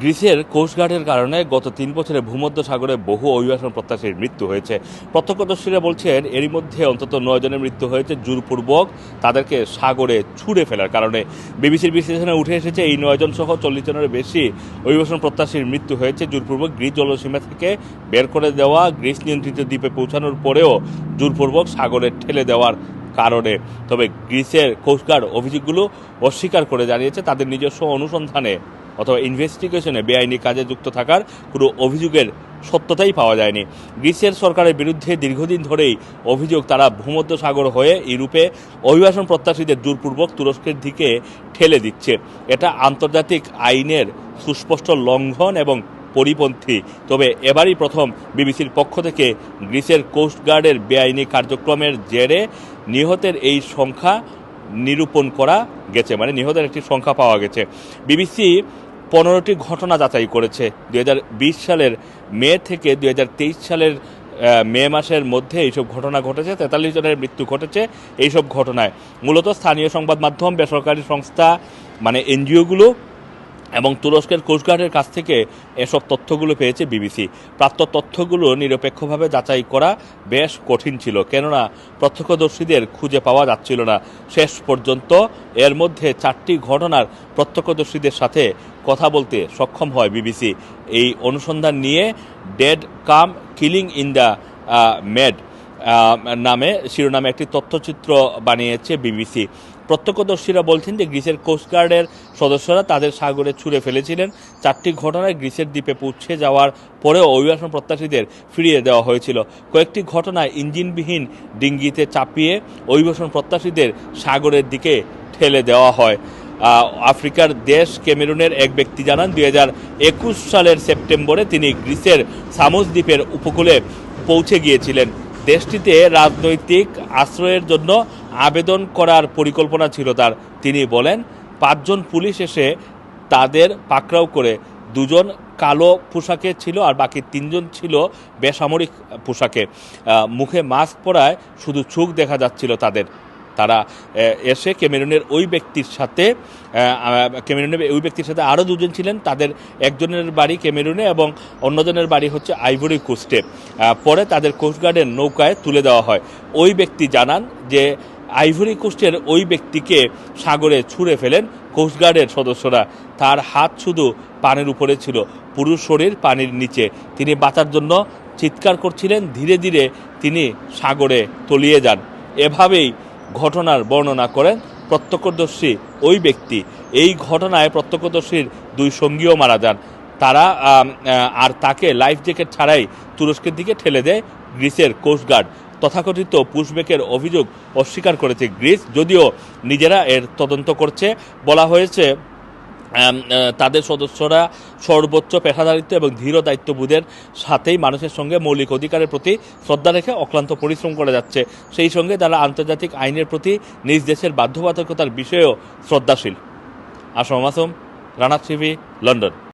গ্রিসের কোস্টগার্ডের কারণে গত তিন বছরে ভূমধ্য সাগরে বহু অভিবাসন প্রত্যাশীর মৃত্যু হয়েছে। প্রত্যক্ষদর্শীরা বলছেন, এরই মধ্যে অন্তত নয় জনের মৃত্যু হয়েছে জোরপূর্বক। তাদেরকে সাগরে ছুঁড়ে ফেলার কারণে। বিবিসির বিশ্লেষণে উঠে এসেছে, এই নয়জন সহ চল্লিশ জনের বেশি অভিবাসন প্রত্যাশীর মৃত্যু হয়েছে জোরপূর্বক। গ্রিস জলসীমা থেকে বের করে দেওয়া, গ্রিস নিয়ন্ত্রিত দ্বীপে পৌঁছানোর পরেও জোরপূর্বক সাগরে ঠেলে দেওয়ার কারণে। তবে গ্রিসের কোস্টগার্ড অভিযোগগুলো অস্বীকার করে জানিয়েছে তাদের নিজস্ব অনুসন্ধানে অথবা ইনভেস্টিগেশনে বেআইনি কাজে যুক্ত থাকার কোনো অভিযোগের সত্যতাই পাওয়া যায়নি। গ্রিসের সরকারের বিরুদ্ধে দীর্ঘদিন ধরেই অভিযোগ তারা ভূমধ্য সাগর হয়ে ইউরোপে অভিবাসন প্রত্যাশীদের জোরপূর্বক তুরস্কের দিকে ঠেলে দিচ্ছে। এটা আন্তর্জাতিক আইনের সুস্পষ্ট লঙ্ঘন এবং পরিপন্থী। তবে এবারই প্রথম বিবিসির পক্ষ থেকে গ্রিসের কোস্টগার্ডের বেআইনি কার্যক্রমের জেরে নিহতের এই সংখ্যা নিরূপণ করা গেছে মানে নিহতের একটি সংখ্যা পাওয়া গেছে। বিবিসি পনেরোটি ঘটনা যাচাই করেছে। দু হাজার বিশ সালের মে থেকে দুই হাজার তেইশ সালের মে মাসের মধ্যে এইসব ঘটনা ঘটেছে। তেতাল্লিশ জনের মৃত্যু ঘটেছে এইসব ঘটনায়। মূলত স্থানীয় সংবাদ মাধ্যম, বেসরকারি সংস্থা মানে এনজিওগুলো এবং তুরস্কের কোস্টগার্ডের কাছ থেকে এসব তথ্যগুলো পেয়েছে বিবিসি। প্রাপ্ত তথ্যগুলো নিরপেক্ষভাবে যাচাই করা বেশ কঠিন ছিল, কেননা প্রত্যক্ষদর্শীদের খুঁজে পাওয়া যাচ্ছিল না। শেষ পর্যন্ত এর মধ্যে চারটি ঘটনার প্রত্যক্ষদর্শীদের সাথে কথা বলতে সক্ষম হয় বিবিসি। এই অনুসন্ধান নিয়ে dead come killing in the made নামে, শিরোনামে একটি তথ্যচিত্র বানিয়েছে বিবিসি। প্রত্যক্ষদর্শীরা বলছেন যে গ্রিসের কোস্টগার্ডের সদস্যরা তাদের সাগরে ছুঁড়ে ফেলেছিলেন। চারটি ঘটনায় গ্রিসের দ্বীপে পৌঁছে যাওয়ার পরেও অভিবাসন প্রত্যাশীদের ফিরিয়ে দেওয়া হয়েছিল। কয়েকটি ঘটনায় ইঞ্জিনবিহীন ডিঙ্গিতে চাপিয়ে অভিবাসন প্রত্যাশীদের সাগরের দিকে ঠেলে দেওয়া হয়। আফ্রিকার দেশ ক্যামেরুনের এক ব্যক্তি জানান, দুই একুশ সালের সেপ্টেম্বরে তিনি গ্রিসের সামুস দ্বীপের উপকূলে পৌঁছে গিয়েছিলেন। দেশটিতে রাজনৈতিক আশ্রয়ের জন্য আবেদন করার পরিকল্পনা ছিল তার। তিনি বলেন, পাঁচজন পুলিশ এসে তাদের পাকড়াও করে, দুজন কালো পোশাকে ছিল আর বাকি তিনজন ছিল বেসামরিক পোশাকে। মুখে মাস্ক পরায় শুধু চোখ দেখা যাচ্ছিল তাদের। তারা এসে ক্যামেরুনের ওই ব্যক্তির সাথে ক্যামেরুনের ওই ব্যক্তির সাথে আরও দুজন ছিলেন। তাদের একজনের বাড়ি ক্যামেরুনে এবং অন্যজনের বাড়ি হচ্ছে আইভরি কোস্টে। পরে তাদের কোস্টগার্ডের নৌকায় তুলে দেওয়া হয়। ওই ব্যক্তি জানান যে, আইভরি কোস্টের ওই ব্যক্তিকে সাগরে ছুঁড়ে ফেলেন কোস্টগার্ডের সদস্যরা। তার হাত শুধু পানির উপরে ছিল, পুরো শরীর পানির নিচে। তিনি বাঁচার জন্য চিৎকার করছিলেন, ধীরে ধীরে তিনি সাগরে তলিয়ে যান। এভাবেই ঘটনার বর্ণনা করেন প্রত্যক্ষদর্শী ওই ব্যক্তি। এই ঘটনায় প্রত্যক্ষদর্শীর দুই সঙ্গীও মারা যান। তারা আর তাকে লাইফ জ্যাকেট ছাড়াই তুরস্কের দিকে ঠেলে দেয় গ্রিসের কোস্টগার্ড তথাকথিত পুশব্যাকের অভিযোগ অস্বীকার করেছে গ্রিস, যদিও নিজেরা এর তদন্ত করছে। বলা হয়েছে তাদের সদস্যরা সর্বোচ্চ পেশাদারিত্ব এবং ধীর দায়িত্ববোধের সাথেই মানুষের সঙ্গে মৌলিক অধিকারের প্রতি শ্রদ্ধা রেখে অক্লান্ত পরিশ্রম করে যাচ্ছে। সেই সঙ্গে তারা আন্তর্জাতিক আইনের প্রতি নিজ দেশের বাধ্যবাধকতার বিষয়েও শ্রদ্ধাশীল। Assam Assam, Rana TV, London.